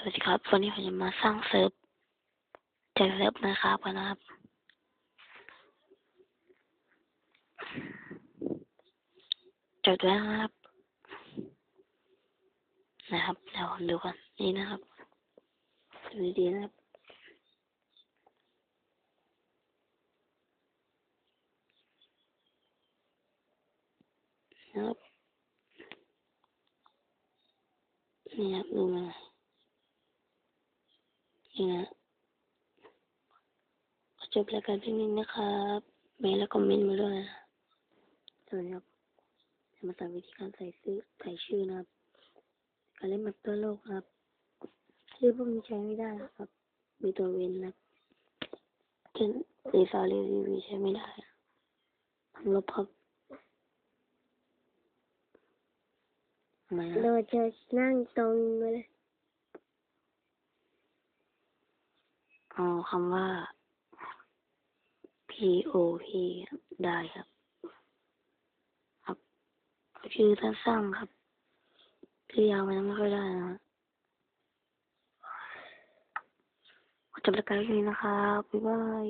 สวัสดีครับ วันนี้ผมจะมาสร้างเซิร์ฟจากเซิร์ฟนะครับกันนะครับ จดไว้นะครับ นะครับ เดี๋ยวผมดูกันนี่นะครับดูดีนะครับ นะครับ นี่ครับดูมา นี่นะขอจบรายการเพียงนี้นะครับเมลและคอมเมนต์มาด้วยนะสวัสดีครับจะมาสอนวิธีการใส่ซื้อใส่ชื่อนะครับการเล่นแบบตัวโลกครับชื่อพวกนี้ใช้ไม่ได้ครับ มีตัวเว้นนะเช่นรีซอรีรีวีใช้ไม่ได้ต้องลบครับทำไมนะเราจะนั่งตรงเลย เอาคำว่า P O P ได้ครับ ครับเอาชื่อสั้นๆครับชื่อยาวมันไม่ค่อยได้นะฮะขอจบรายการนี้นะครับบ๊ายบาย